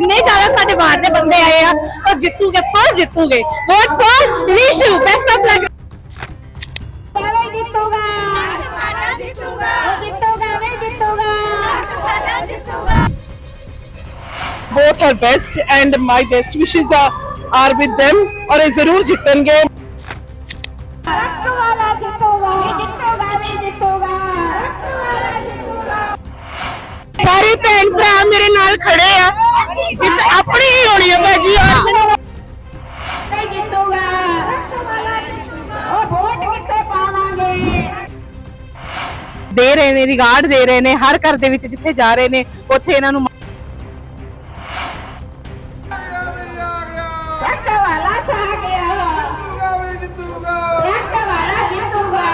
ਜਿੰਨੇ ਜ਼ਿਆਦਾ ਸਾਡੇ ਬਾਹਰ ਦੇ ਬੰਦੇ ਆਏ ਆ ਉਹ ਜਿੱਤੂਗੇ first ਜਿੱਤੂਗੇ vote for Rishu best of luck ਕਾਲਾ ਜਿੱਤੂਗਾ ਸਾਡਾ ਜਿੱਤੂਗਾ ਉਹ ਜਿੱਤੂਗਾ ਵੇ ਜਿੱਤੂਗਾ ਸਾਡਾ ਜਿੱਤੂਗਾ both are best and my best wishes are, are with them और ये ज़रूर जीतेंगे ਹੋਣੀ ਹੈ ਭਾਜੀ ਔਰ ਵੇ ਜਿੱਤੂਗਾ। ਉਹ ਵੋਟ ਕਿੱਥੇ ਪਾਵਾਂਗੇ? ਦੇ ਰਹੇ ਨੇ ਰਿਗਾਰਡ ਦੇ ਰਹੇ ਨੇ ਹਰ ਘਰ ਦੇ ਵਿੱਚ ਜਿੱਥੇ ਜਾ ਰਹੇ ਨੇ ਉੱਥੇ ਇਹਨਾਂ ਨੂੰ ਰੱਖ ਵਾਲਾ ਛਾ ਗਿਆ। ਰੱਖ ਵਾਲਾ ਜਿੱਤੂਗਾ।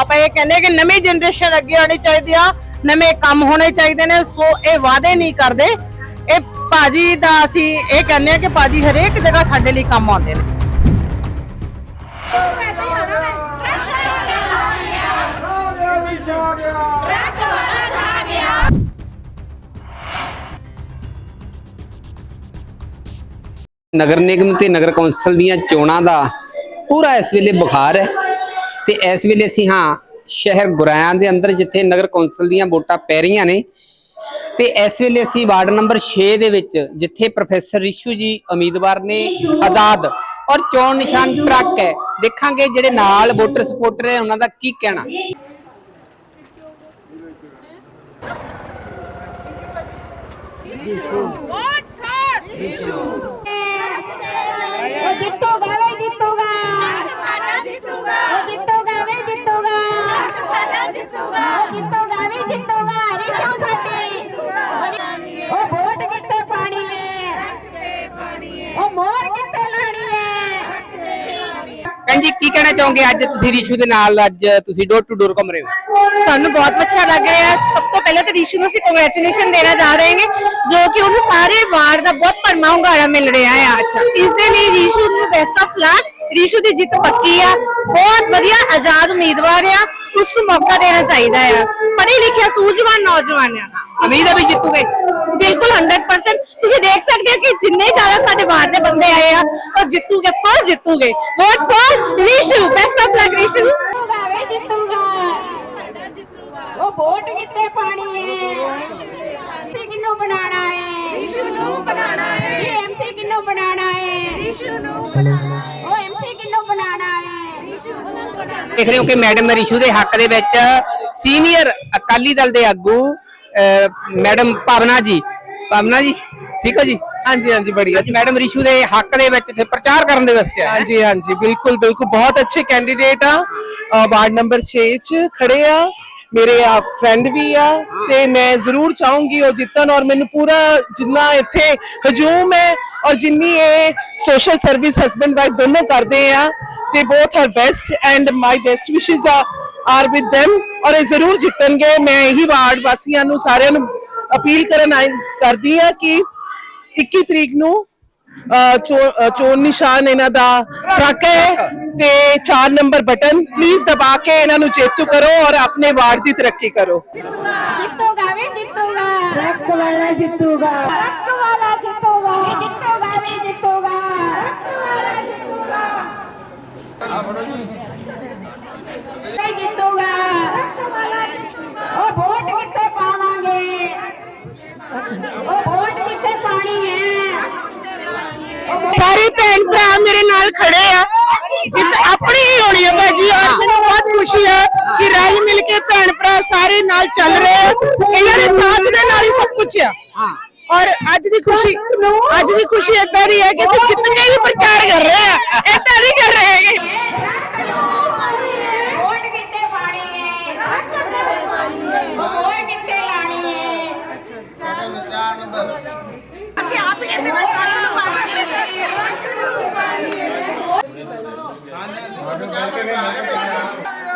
ਆਪਾਂ ਇਹ ਕਹਿੰਦੇ ਕਿ ਨਵੀਂ ਜਨਰੇਸ਼ਨ ਅੱਗੇ ਆਣੀ ਚਾਹੀਦੀ ਆ ਨਵੇਂ ਕੰਮ ਹੋਣੇ ਚਾਹੀਦੇ ਨੇ ਸੋ ਇਹ ਵਾਅਦੇ ਨਹੀਂ ਕਰਦੇ। ਇਹ ਭਾਜੀ ਦਾ ਅਸੀਂ ਇਹ ਕਹਿੰਦੇ ਆ ਕਿ ਭਾਜੀ ਹਰੇਕ ਜਗ੍ਹਾ ਸਾਡੇ ਲਈ ਕੰਮ ਆਉਂਦੇ ਨੇ। ਨਗਰ ਨਿਗਮ ਤੇ ਨਗਰ ਕੌਂਸਲ ਦੀਆਂ ਚੋਣਾਂ ਦਾ ਪੂਰਾ ਇਸ ਵੇਲੇ ਬੁਖਾਰ ਹੈ ਤੇ ਇਸ ਵੇਲੇ ਅਸੀਂ ਹਾਂ ਸ਼ਹਿਰ ਗੁਰਾਇਆਂ ਦੇ ਅੰਦਰ ਜਿੱਥੇ ਨਗਰ ਕੌਂਸਲ ਦੀਆਂ ਵੋਟਾਂ ਪੈ ਰਹੀਆਂ ਨੇ ਤੇ ਇਸ ਵੇਲੇ ਅਸੀਂ ਵਾਰਡ ਨੰਬਰ 6 ਦੇ ਵਿੱਚ, ਜਿੱਥੇ ਪ੍ਰੋਫੈਸਰ ਰਿਸ਼ੂ ਜੀ ਉਮੀਦਵਾਰ ਨੇ ਆਜ਼ਾਦ। ਔਰ ਚੋਣ ਨਿਸ਼ਾਨ ਟਰੱਕ ਹੈ। ਦੇਖਾਂਗੇ ਜਿਹੜੇ ਨਾਲ ਵੋਟਰ ਸਪੋਰਟਰ ਹੈ, ਉਹਨਾਂ ਦਾ ਕੀ ਕਹਿਣਾ। ਉਹ ਜਿੱਤੂਗਾ ਵੇ ਜਿੱਤੂਗਾ। ਸਾਡਾ ਜਿੱਤੂਗਾ ਉਹ ਜਿੱਤੂਗਾ ਵੇ ਜਿੱਤੂਗਾ ਸਾਡਾ ਜਿੱਤੂਗਾ ਉਹ ਜਿੱਤੂਗਾ ਵੇ ਜਿੱਤੂਗਾ ਰਿਸ਼ੋ ਸਾਡੀ ਉਹ ਵੋਟ ਕਿੱਥੇ ਪਾਣੀ ਹੈ ਉਹ ਮੋਰ ਕਿੱਥੇ ਲਾਣੀ ਹੈ ਭੈਣ ਜੀ ਕੀ ਕਹਿਣਾ ਚਾਹੋਗੇ ਅੱਜ ਤੁਸੀਂ ਰਿਸ਼ੂ ਦੇ ਨਾਲ ਅੱਜ ਤੁਸੀਂ ਡੋਰ ਟੂ ਡੋਰ ਘੁੰਮ ਰਹੇ ਹੋ? ਸਾਨੂੰ ਬਹੁਤ ਅੱਛਾ ਲੱਗ ਰਿਹਾ ਹੈ। ਸਭ ਤੋਂ ਪਹਿਲਾਂ ਤਾਂ ਰੀਸ਼ੂ ਨੂੰ ਅਸੀਂ ਕੰਗ੍ਰੈਚੁਲੇਸ਼ਨ ਦੇਣਾ ਚਾਹ ਰਹੇ ਹਾਂ ਜੋ ਕਿ ਉਹਨੂੰ ਸਾਰੇ ਵਾਰਡ ਦਾ ਬਹੁਤ ਭਰਮਾ ਹੁੰਗਾਰਾ ਮਿਲ ਰਿਹਾ ਹੈ ਇਸ ਦੇ ਲਈ ਰੀਸ਼ੂ ਨੂੰ ਬੈਸਟ ਆਫ ਲੱਕ ਰੀਸ਼ੂ ਦੀ ਜਿੱਤ ਪੱਕੀ ਆ। ਬਹੁਤ ਵਧੀਆ ਆਜ਼ਾਦ ਉਮੀਦਵਾਰ ਆ। ਉਸ ਨੂੰ ਮੌਕਾ ਦੇਣਾ ਚਾਹੀਦਾ ਆ। ਪੜ੍ਹੇ ਲਿਖਿਆ ਸੂਝਵਾਨ ਨੌਜਵਾਨ ਆ। ਉਮੀਦ ਹੈ ਵੀ ਜਿੱਤੂਗੇ? ਬਿਲਕੁਲ 100% ਤੁਸੀਂ ਦੇਖ ਸਕਦੇ ਹੋ ਕਿ ਜਿੰਨੇ ਜ਼ਿਆਦਾ ਸਾਡੇ ਬਾਹਰ ਦੇ ਬੰਦੇ ਆਏ ਆ ਉਹ ਜਿੱਤੂਗੇ of course ਜਿੱਤੂਗੇ। Vote for Rishu best of luck Rishu ਜਿੱਤੂਗਾ ਵੇ ਜਿੱਤੂਗਾ ਉਹ ਵੋਟ ਕਿੱਥੇ ਪਾਣੀ ਹੈ? ਐਮਸੀ ਕਿੰਨੂੰ ਬਣਾਣਾ ਹੈ। ਰਿਸ਼ੂ ਨੂੰ ਬਣਾਣਾ ਹੈ। ਇਹ ਐਮਸੀ ਕਿੰਨੂੰ ਬਣਾਣਾ ਹੈ? ਰਿਸ਼ੂ ਨੂੰ ਬਣਾਣਾ ਹੈ। ਉਹ ਐਮਸੀ ਕਿੰਨੂੰ ਬਣਾਣਾ ਹੈ? ਰਿਸ਼ੂ ਨੂੰ ਬਣਾਣਾ ਦੇਖ ਰਹੇ ਹੋ ਕਿ ਮੈਡਮ ਰਿਸ਼ੂ ਦੇ ਹੱਕ ਦੇ ਵਿੱਚ ਸੀਨੀਅਰ ਅਕਾਲੀ ਦਲ ਦੇ ਆਗੂ ਮੈਡਮ ਭਾਵਨਾ ਜੀ। ਭਾਵਨਾ ਜੀ ਠੀਕ ਹੈ ਜੀ? ਹਾਂਜੀ ਹਾਂਜੀ ਬੜੀਆ ਅੱਜ ਮੈਡਮ ਰਿਸ਼ੂ ਦੇ ਹੱਕ ਦੇ ਵਿੱਚ ਇੱਥੇ ਪ੍ਰਚਾਰ ਕਰਨ ਦੇ ਵਾਸਤੇ ਆਏ। ਹਾਂਜੀ ਹਾਂਜੀ ਬਿਲਕੁਲ ਬਿਲਕੁਲ। ਬਹੁਤ ਅੱਛੇ ਕੈਂਡੀਡੇਟ ਆ। ਵਾਰਡ ਨੰਬਰ 6 ਚ ਖੜੇ ਆ। ਮੇਰੇ ਆ ਫਰੈਂਡ ਵੀ ਆ। ਤੇ ਮੈਂ ਜ਼ਰੂਰ ਚਾਹੂੰਗੀ ਉਹ ਜਿੱਤਣ ਔਰ ਮੈਨੂੰ ਪੂਰਾ ਜਿੰਨਾ ਇੱਥੇ ਹਜੂਮ ਹੈ ਔਰ ਜਿੰਨੀ ਇਹ ਸੋਸ਼ਲ ਸਰਵਿਸ ਹਸਬੰਡ ਵਾਈਫ ਦੋਨੋਂ ਕਰਦੇ ਆ ਤੇ both are best and my best wishes ਆ। ਆਰ ਵਿਦ them ਔਰ ਇਹ ਜ਼ਰੂਰ ਜਿੱਤਣਗੇ। ਮੈਂ ਇਹੀ ਵਾਰਡ ਵਾਸੀਆਂ ਨੂੰ ਸਾਰਿਆਂ ਨੂੰ ਅਪੀਲ ਕਰਨ ਕਰਦੀ ਆ ਕਿ 21 ਤਰੀਕ ਨੂੰ ਚੋਣ ਨਿਸ਼ਾਨ ਇਹਨਾਂ ਦਾ ਟਰੱਕ ਹੈ ਤੇ 4 ਨੰਬਰ ਬਟਨ ਪਲੀਜ਼ ਦਬਾ ਕੇ ਇਹਨਾਂ ਨੂੰ ਜੇਤੂ ਕਰੋ ਔਰ ਆਪਣੇ ਵਾਰਡ ਦੀ ਤਰੱਕੀ ਕਰੋ। ਜਿੱਤੂਗਾ ਵੇ ਜਿੱਤੂਗਾ। ਰੱਖ ਵਾਲਾ ਜਿੱਤੂਗਾ। ਰੱਖ ਵਾਲਾ ਜਿੱਤੂਗਾ। ਜਿੱਤੂਗਾ ਵੇ ਜਿੱਤੂਗਾ। ਰੱਖ ਵਾਲਾ ਜਿੱਤੂਗਾ। ਵੇ ਜਿੱਤੂਗਾ। ਉਹ ਵੋਟ ਕਿੱਥੇ ਪਾਵਾਂਗੇ? ਉਹ ਵੋਟ ਕਿੱਥੇ ਪਾਣੀ ਹੈ? ਸਾਰੇ ਭੈਣ ਭਰਾ ਮੇਰੇ ਨਾਲ ਖੜੇ ਆ। ਜਿੱਤ ਆਪਣੀ ਹੀ ਹੋਣੀ ਹੈ ਭਾਜੀ। ਔਰ ਮੈਨੂੰ ਬਹੁਤ ਖੁਸ਼ੀ ਹੈ ਕਿ ਰਲ ਮਿਲ ਕੇ ਭੈਣ ਭਰਾ ਸਾਰੇ ਨਾਲ ਚੱਲ ਰਹੇ ਆ। ਇਹਨਾਂ ਦੇ ਸਾਥ ਦੇ ਨਾਲ ਹੀ ਸਭ ਕੁਝ ਆ। ਔਰ ਅੱਜ ਦੀ ਖੁਸ਼ੀ ਅੱਜ ਦੀ ਖੁਸ਼ੀ ਏਦਾਂ ਦੀ ਹੈ ਕਿ ਅਸੀਂ ਜਿੱਤ ਕੇ ਹੀ ਪ੍ਰਚਾਰ ਕਰ ਰਹੇ ਆ ਏਦਾਂ ਨਹੀਂ ਕਰ ਰਹੇ ਹੈਗੇ ਵੋਟ ਕਿੱਥੇ ਪਾਣੀ ਹੈ ਉਹ ਵੋਟ ਕਿੱਥੇ ਲਾਣੀ ਹੈ ਅਸੀਂ ਆਪ ਹੀ ਕਹਿੰਦੇ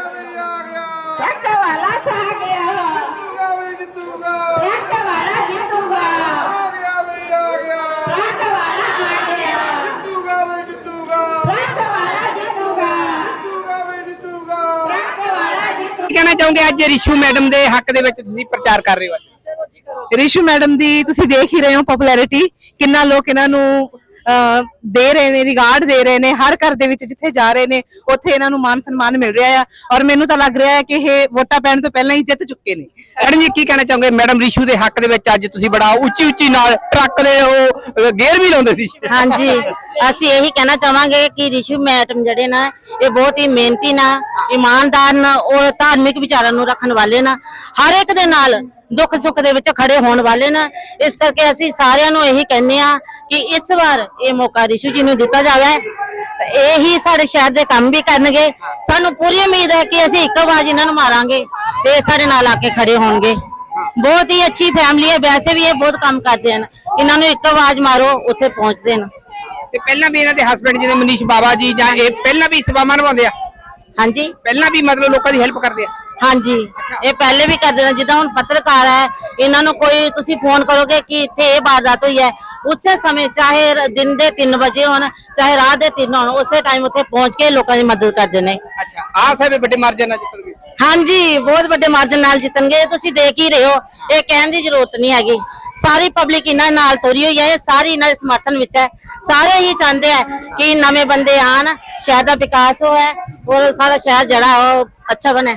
ਟਰੱਕ ਵਾਲਾ ਛਾ ਗਿਆ ਟਰੱਕ ਵਾਲਾ ਜਿੱਤੂਗਾ ਟਰੱਕ ਵਾਲਾ ਆ ਗਿਆ ਟਰੱਕ ਵਾਲਾ ਜਿੱਤੂਗਾ ਟਰੱਕ ਵਾਲਾ ਜਿੱਤੂਗਾ ਕੀ ਕਹਿਣਾ ਚਾਹੋਗੇ ਅੱਜ ਰਿਸ਼ੂ ਮੈਡਮ ਦੇ ਹੱਕ ਦੇ ਵਿੱਚ ਤੁਸੀਂ ਪ੍ਰਚਾਰ ਕਰ ਰਹੇ ਹੋ ਅੱਜ? ਰਿਸ਼ੂ ਮੈਡਮ ਦੀ ਤੁਸੀਂ ਦੇਖ ਹੀ ਰਹੇ ਹੋ ਪਪੂਲੈਰਿਟੀ ਕਿੰਨਾ ਲੋਕ ਇਹਨਾਂ ਨੂੰ ਦੇ ਰਹੇ ਨੇ ਰਿਗਾਰਡ ਦੇ ਰਹੇ ਨੇ ਹਰ ਘਰ ਦੇ ਵਿੱਚ ਜਿੱਥੇ ਜਾ ਰਹੇ ਨੇ ਉੱਥੇ ਇਹਨਾਂ ਨੂੰ ਮਾਨ ਸਨਮਾਨ ਮਿਲ ਰਿਹਾ ਆ। ਔਰ ਮੈਨੂੰ ਤਾਂ ਲੱਗ ਰਿਹਾ ਹੈ ਕਿ ਇਹ ਵੋਟਾਂ ਪੈਣ ਤੋਂ ਪਹਿਲਾਂ ਹੀ ਜਿੱਤ ਚੁੱਕੇ ਨੇ। ਮੈਡਮ ਜੀ ਕੀ ਕਹਿਣਾ ਚਾਹੋਗੇ? ਮੈਡਮ ਰਿਸ਼ੂ ਦੇ ਹੱਕ ਦੇ ਵਿੱਚ ਅੱਜ ਤੁਸੀਂ ਬੜਾ ਉੱਚੀ ਉੱਚੀ ਨਾਲ ਟਰੱਕ ਦੇ ਉਹ ਗੇਅਰ ਵੀ ਲਾਉਂਦੇ ਸੀ। ਹਾਂਜੀ ਅਸੀਂ ਇਹੀ ਕਹਿਣਾ ਚਾਹਾਂਗੇ ਕਿ ਰਿਸ਼ੂ ਮੈਡਮ ਜਿਹੜੇ ਨਾ ਇਹ ਬਹੁਤ ਹੀ ਮਿਹਨਤੀ ਨਾ ਇਮਾਨਦਾਰ ਨਾ ਔਰ ਧਾਰਮਿਕ ਵਿਚਾਰਾਂ ਨੂੰ ਰੱਖਣ ਵਾਲੇ ਨਾ ਹਰ ਇੱਕ ਦੇ ਨਾਲ ਦੁੱਖ ਸੁੱਖ ਦੇ ਵਿੱਚ ਖੜੇ ਹੋਣ ਵਾਲੇ ਨਾ ਇਸ ਕਰਕੇ ਅਸੀਂ ਸਾਰਿਆਂ ਨੂੰ ਇਹੀ ਕਹਿੰਦੇ ਆ ਕਿ ਇਸ ਵਾਰ ਇਹ ਮੌਕਾ ਰਿਸ਼ੂ ਜੀ ਨੂੰ ਦਿੱਤਾ ਜਾਵੇ। ਇਹੀ ਸਾਡੇ ਸ਼ਹਿਰ ਦੇ ਕੰਮ ਵੀ ਕਰਨਗੇ। ਸਾਨੂੰ ਪੂਰੀ ਉਮੀਦ ਹੈ ਕਿ ਅਸੀਂ ਇੱਕ ਆਵਾਜ਼ ਇਹਨਾਂ ਨੂੰ ਮਾਰਾਂਗੇ ਤੇ ਸਾਡੇ ਨਾਲ ਆ ਕੇ ਖੜੇ ਹੋਣਗੇ। ਬਹੁਤ ਹੀ ਅੱਛੀ ਫੈਮਿਲੀ ਹੈ। ਵੈਸੇ ਵੀ ਇਹ ਬਹੁਤ ਕੰਮ ਕਰਦੇ ਹਨ। ਇਹਨਾਂ ਨੂੰ ਇੱਕ ਆਵਾਜ਼ ਮਾਰੋ ਉੱਥੇ ਪਹੁੰਚਦੇ ਨੇ ਤੇ ਪਹਿਲਾਂ ਵੀ ਇਹਨਾਂ ਦੇ ਹਸਬੰਡ ਜਿਹਦੇ ਮਨੀਸ਼ ਬਾਬਾ ਜੀ ਜਾਂ ਇਹ ਪਹਿਲਾਂ ਵੀ ਸੇਵਾਵਾਂ ਨਿਭਾਉਂਦੇ ਆ? ਹਾਂਜੀ। ਪਹਿਲਾਂ ਵੀ ਮਤਲਬ ਲੋਕਾਂ ਦੀ ਹੈਲਪ ਕਰਦੇ ਆ? ਹਾਂਜੀ। ਇਹ ਪਹਿਲੇ ਵੀ ਕਰਦੇ ਨੇ ਜਿੱਦਾਂ ਹੁਣ ਪੱਤਰਕਾਰ ਹੈ ਇਹਨਾਂ ਨੂੰ ਕੋਈ ਤੁਸੀਂ ਫੋਨ ਕਰੋਗੇ ਕਿ ਇੱਥੇ ਇਹ ਵਾਰਦਾਤ ਹੋਈ ਹੈ ਉਸੇ ਸਮੇਂ ਚਾਹੇ ਦਿਨ ਦੇ 3 ਵਜੇ ਹੋਣ ਚਾਹੇ ਰਾਤ ਦੇ 3 ਹੋਣ ਉਸੇ ਟਾਈਮ ਉੱਥੇ ਪਹੁੰਚ ਕੇ ਲੋਕਾਂ ਦੀ ਮਦਦ ਕਰਦੇ ਨੇ। ਅੱਛਾ ਆਹ ਸਾਹਿਬ ਵੱਡੇ ਮਾਰਜਨ ਨਾਲ ਜਿੱਤਣਗੇ। ਹਾਂਜੀ ਬਹੁਤ ਵੱਡੇ ਮਾਰਜਨ ਨਾਲ ਜਿੱਤਣਗੇ ਤੁਸੀਂ ਦੇਖ ਹੀ ਰਹੇ ਹੋ ਇਹ ਕਹਿਣ ਦੀ ਜ਼ਰੂਰਤ ਨਹੀਂ ਹੈਗੀ। ਸਾਰੀ ਪਬਲਿਕ ਇਹਨਾਂ ਨਾਲ ਤੁਰੀ ਹੋਈ ਹੈ ਇਹ ਸਾਰੀ ਇਹਨਾਂ ਦੇ ਸਮਰਥਨ ਵਿੱਚ ਹੈ। ਸਾਰੇ ਹੀ ਚਾਹੁੰਦੇ ਆ ਕਿ ਨਵੇਂ ਬੰਦੇ ਆਣ ਸ਼ਹਿਰ ਦਾ ਵਿਕਾਸ ਹੋਵੇ ਔਰ ਸਾਰਾ ਸ਼ਹਿਰ ਜਿਹੜਾ ਉਹ ਅੱਛਾ ਬਣੇ।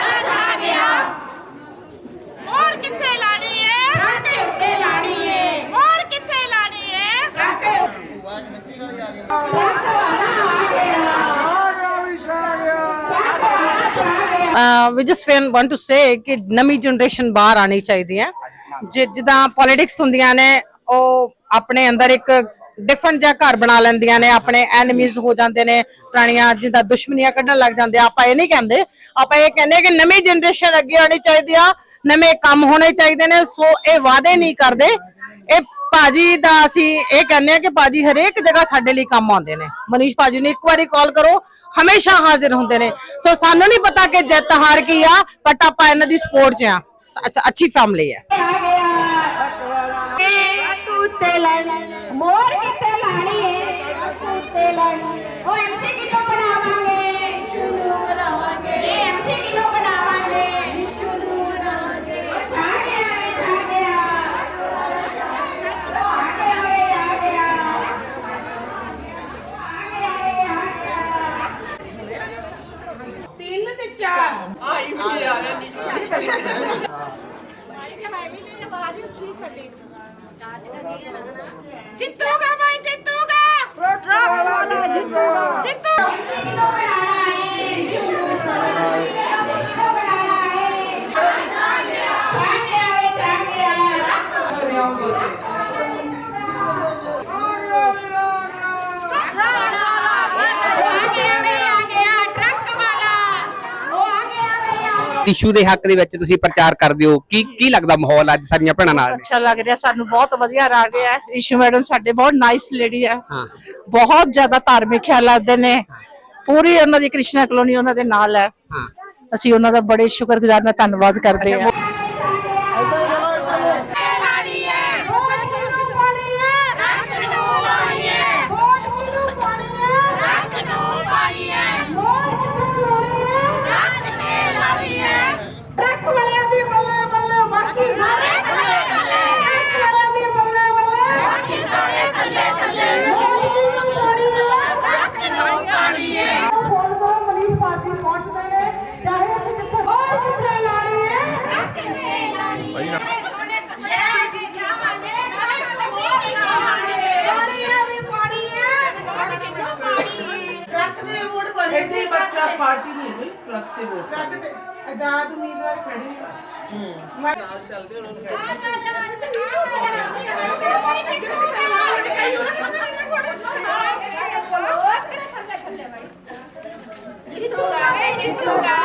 We just want to say ਕਿ ਨਵੀਂ ਜਨਰੇਸ਼ਨ ਬਾਹਰ ਆਣੀ ਚਾਹੀਦੀ ਹੈ। ਜਿੱਦਾਂ ਪੋਲਿਟਿਕਸ ਹੁੰਦੀਆਂ ਨੇ, ਉਹ ਆਪਣੇ ਅੰਦਰ ਇੱਕ ਡਿਫਰੈਂਟ ਜਿਹਾ ਘਰ ਬਣਾ ਲੈਂਦੀਆਂ ਨੇ, ਆਪਣੇ ਐਨਮੀਜ਼ ਹੋ ਜਾਂਦੇ ਨੇ, ਪੁਰਾਣੀਆਂ ਜਿੱਦਾਂ ਦੁਸ਼ਮਣੀਆਂ ਕੱਢਣ ਲੱਗ ਜਾਂਦੇ ਆਪਾਂ ਇਹ ਨਹੀਂ ਕਹਿੰਦੇ। ਆਪਾਂ ਇਹ ਕਹਿੰਦੇ ਕਿ ਨਵੀਂ ਜਨਰੇਸ਼ਨ ਅੱਗੇ ਆਣੀ ਚਾਹੀਦੀ ਆ, ਨਵੇਂ ਕੰਮ ਹੋਣੇ ਚਾਹੀਦੇ ਨੇ, ਸੋ ਇਹ ਵਾਅਦੇ ਨਹੀਂ ਕਰਦੇ। ਇਹ ਭਾਜੀ ਦਾ ਅਸੀਂ ਇਹ ਕਹਿੰਦੇ ਆ ਕਿ ਭਾਜੀ ਹਰੇਕ ਜਗ੍ਹਾ ਸਾਡੇ ਲਈ ਕੰਮ ਆਉਂਦੇ ਨੇ। ਮਨੀਸ਼ ਭਾਜੀ ਨੂੰ ਇੱਕ ਵਾਰੀ ਕਾਲ ਕਰੋ, ਹਮੇਸ਼ਾ ਹਾਜ਼ਰ ਹੁੰਦੇ ਨੇ। ਸੋ ਸਾਨੂੰ ਨਹੀਂ ਪਤਾ ਕਿ ਜਿੱਤ ਹਾਰ ਕੀ ਆ ਬਟ ਆਪਾਂ ਇਹਨਾਂ ਦੀ ਸਪੋਰਟ 'ਚ ਆ। ਅੱਛੀ ਫੈਮਿਲੀ ਹੈ ਉੱਤੇ ਲਾਣੀ ਮੋਰ ਕਿੱਥੇ ਲਾਣੀ ਹੈ ਉੱਤੇ ਲਾਣੀ ਉਹ ਐਮਸੀ ਕਿਦੋਂ ਬਣਾਵਾਂਗੇ ਸ਼ੁਰੂ ਬਣਾਵਾਂਗੇ ਇਹ ਐਮਸੀ ਕਿਦੋਂ ਬਣਾਵਾਂਗੇ ਸ਼ੁਰੂ ਬਣਾਵਾਂਗੇ ਛਾ ਗਿਆ ਛਾ ਗਿਆ ਆ ਗਿਆ ਆ ਗਿਆ ਜਿੱਤੂਗਾ ਭਾਈ ਜਿੱਤੂਗਾ ਰਾਕੇ ਵਾਲਾ ਜਿੱਤੂਗਾ ਜਿੱਤੂ ਐਮਸੀ ਕਿਦੋਂ ਬਣਾਣਾ ਹੈ ਸ਼ੁਰੂ ਬਣਾਉਣਾ ਹੈ ਐਮਸੀ ਕਿਦੋਂ ਬਣਾਣਾ ਹੈ ਛਾ ਗਿਆ ਛਾ ਗਿਆ ਵੇ ਛਾ ਗਿਆ ਆ ਗਿਆ ਵੇ ਆ ਗਿਆ ਟਰੱਕ ਵਾਲਾ ਉਹ ਆ ਗਿਆ ਰਿਸ਼ੂ ਦੇ ਹੱਕ ਦੇ ਵਿੱਚ ਤੁਸੀਂ ਪ੍ਰਚਾਰ ਕਰਦੇ ਹੋ? ਕੀ ਕੀ ਲੱਗਦਾ ਮਾਹੌਲ ਅੱਜ ਸਾਰੀਆਂ ਭੈਣਾਂ ਨਾਲ? ਅੱਛਾ ਲੱਗ ਰਿਹਾ ਸਾਨੂੰ ਬਹੁਤ ਵਧੀਆ ਲੱਗ ਰਿਹਾ ਹੈ। ਇਸ਼ੂ ਮੈਡਮ ਸਾਡੇ ਬਹੁਤ ਨਾਈਸ ਲੇਡੀ ਹੈ। ਹਾਂ। ਬਹੁਤ ਜ਼ਿਆਦਾ ਧਾਰਮਿਕ ਖਿਆਲਾਤ ਦੇ ਨੇ। ਪੂਰੀ ਉਹਨਾਂ ਦੀ ਕ੍ਰਿਸ਼ਨਾ ਕਲੋਨੀ ਉਹਨਾਂ ਦੇ ਨਾਲ ਹੈ। ਹਾਂ। ਅਸੀਂ ਉਹਨਾਂ ਦਾ ਬੜੇ ਸ਼ੁਕਰਗੁਜ਼ਾਰ ਨਾਲ ਧੰਨਵਾਦ ਕਰਦੇ ਹਾਂ ਲਾਣੀ ਹੈ ਵੋਟ ਕਿਹਨੂੰ ਪਾਣੀ ਹੈ ਰੱਖ ਨੂੰ ਪਾਣੀ ਹੈ ਵੋਟ ਕਿਹਨੂੰ ਪਾਣੀ ਹੈ ਰੱਖ ਨੂੰ ਪਾਣੀ ਹੈ ਵੋਟ ਕਿਹਨੂੰ ਪਾਣੀ ਹੈ ਰੱਖ ਕੇ ਲਾਣੀ ਹੈ ਟਰੱਕ ਵਾਲਿਆਂ ਦੀ ਬੱਲੇ ਬੱਲੇ ਬਾਕੀ ਸਾਰੇ ਥੱਲੇ ਥੱਲੇ ਟਰੱਕ ਵਾਲਿਆਂ ਦੀ ਬੱਲੇ ਬੱਲੇ ਬਾਕੀ ਸਾਰੇ ਥੱਲੇ ਥੱਲੇ ਵੋਟ ਕਿਹਨੂੰ ਪਾਣੀ ਹੈ ਰੱਖ ਨੂੰ ਪਾਣੀ ਹੈ ਫੋਨ ਕਰੋ ਮਨੀਸ਼ ਪਾਜੀ ਪਹੁੰਚਦੇ ਨੇ ਚਾਹੇ ਅਸੀਂ ਜਿੱਥੇ ਹੋਰ ਕਿੱਥੇ ਲਾਣੀ ਹੈ ਰੱਖ ਕੇ ਲਾਣੀ ਹੈ ਸੋਨੇ ਕੱਪੜੇ ਅਸੀਂ ਜਾਵਾਂਗੇ ਪਾਣੀ ਆ ਵੀ ਪਾਣੀ ਹੈ ਵੋਟ ਕਿੱਥੋਂ ਪਾਣੀ ਟਰੱਕ ਦੇ ਵੋਟ ਬਣੇ ਇਹਦੀ ਬਸ ਟਰੱਕ ਪਾਰਟੀ ਨਹੀਂ ਹੋਈ ਟਰੱਕ ਤੇ ਵੋਟ ਟਰੱਕ ਤੇ ਆਜ਼ਾਦ ਉਮੀਦਵਾਰ ਖੜੇ ਮੈਂ ਨਾਲ ਚੱਲਦੇ ਉਹਨਾਂ ਨੂੰ ਜਿੱਤੂਗਾ ਵੇ ਜਿੱਤੂਗਾ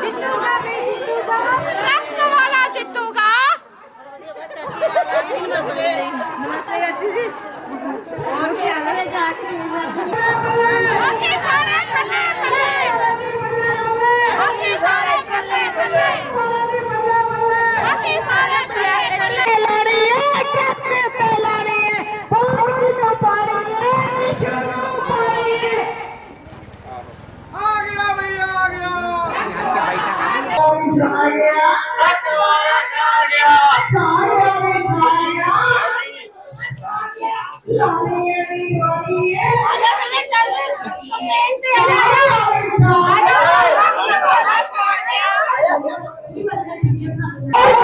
ਜਿੱਤੂਗਾ ਵੇ ਜਿੱਤੂਗਾ ਰੱਖ ਵਾਲਾ ਜਿੱਤੂਗਾ ਨਮਸਤੇ Thank you.